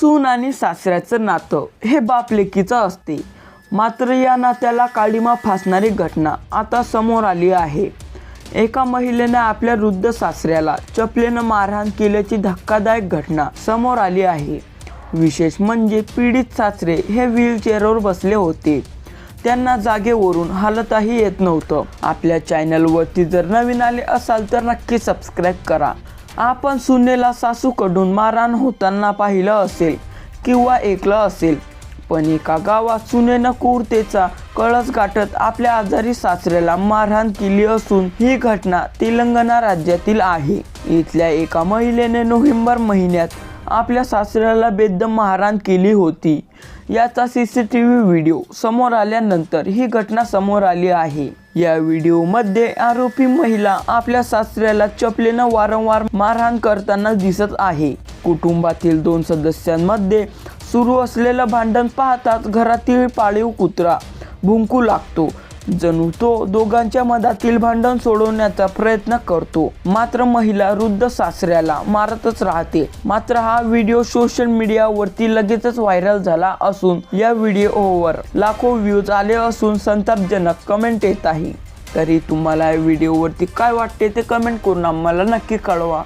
सून आणि सासऱ्याचं नातं हे बापलेकीचं असते. मात्र या नात्याला काळीमा फासणारी घटना आता समोर आली आहे. एका महिलेने आपल्या वृद्ध सासऱ्याला चपलेनं मारहाण केल्याची धक्कादायक घटना समोर आली आहे. विशेष म्हणजे पीडित सासरे हे व्हीलचेअरवर बसले होते. त्यांना जागेवरून हालताही येत नव्हतं. आपल्या चॅनलवरती जर नवीन आले असाल तर नक्की सबस्क्राईब करा. आपण सुनेला सासूकडून मारहाण होताना पाहिलं असेल किंवा ऐकलं असेल पण एका गावात सुनेनं क्रूरतेचा कळस गाठत आपल्या आजारी सासऱ्याला मारहाण केली असून ही घटना तेलंगणा राज्यातील आहे. इथल्या एका महिलेने नोव्हेंबर महिन्यात आपल्या सासऱ्याला बेदम मारहाण केली होती. याचा C C T V video समोर आल्यानंतर ही घटना समोर आली आहे. या व्हिडिओमध्ये आरोपी महिला आपल्या सासऱ्याला चपलेनं वारंवार मारहाण करताना दिसत आहे. कुटुंबातील दोन सदस्यांमध्ये सुरू असलेलं भांडण पाहताच घरातील पाळीव कुत्रा भुंकू लागतो. जणू तो दोघांच्या मधातील भांडण सोडवण्याचा प्रयत्न करतो. मात्र महिला वृद्ध सासऱ्याला मारतच राहते. मात्र हा व्हिडिओ सोशल मीडियावरती लगेचच व्हायरल झाला असून या व्हिडिओवर लाखो व्ह्यूज आले असून संतापजनक कमेंट येत आहे. तरी तुम्हाला या व्हिडिओवरती काय वाटते ते कमेंट करून आम्हाला नक्की कळवा.